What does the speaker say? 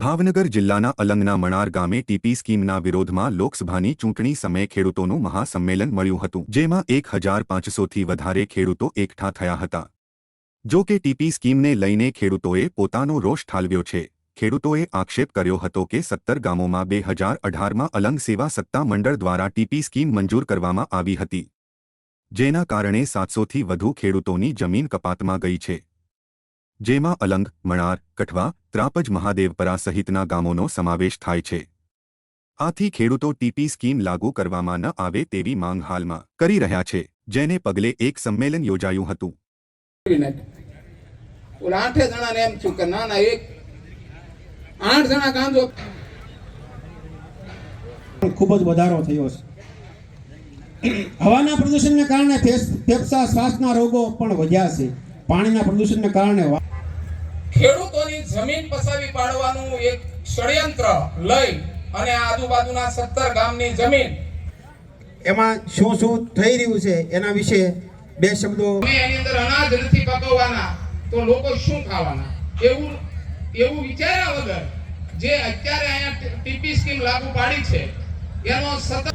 ભાવનગર જિલ્લાના અલંગના મણાર ગામે ટીપી સ્કીમના વિરોધમાં લોકસભાની ચૂંટણી સમયે ખેડૂતોનું મહાસંમેલન મળ્યું હતું, જેમાં એક હજાર પાંચસોથી વધારે ખેડૂતો એકઠા થયા હતા. જો કે ટીપી સ્કીમને લઈને ખેડૂતોએ પોતાનો રોષ ઠાલવ્યો છે. ખેડૂતોએ આક્ષેપ કર્યો હતો કે સત્તર ગામોમાં બે હજાર અઢારમાં અલંગ સેવા સત્તા મંડળ દ્વારા ટીપી સ્કીમ મંજૂર કરવામાં આવી હતી, જેના કારણે સાતસોથી વધુ ખેડૂતોની જમીન કપાતમાં ગઈ છે. જેમાં અલંગ મણાર કઠવા ત્રાપજ મહાદેવપરા સહિતના ગામોનો સમાવેશ થાય છે. આથી ખેડૂતો ટીપી સ્કીમ લાગુ કરવામાં ન આવે તેવી માંગ હાલમાં કરી રહ્યા છે જેને પગલે એક સંમેલન યોજાયું હતું. આઠે જણાને એમ થયું કે ના ના એક આઠ જણા ગાંજો ખૂબ જ વધારો થયો છે. હવાના પ્રદૂષણને કારણે ફેફસા શ્વાસના રોગો પણ વધ્યા છે. પાણીના પ્રદૂષણને કારણે ખેડૂતોની જમીન પસાવી પાડવાનું એક ષડયંત્ર લઈ અને આજુબાજુના સત્તર ગામની જમીન. એમાં શું શું થઈ રહ્યું છે એના વિશે બે શબ્દો અમે એની અંદર અનાજ નથી પકવવાના તો લોકો શું ખાવાના? એવું એવું વિચાર્યા વગર જે અત્યારે અહીંયા ટીપી સ્કીમ લાગુ પાડી છે એનો સતત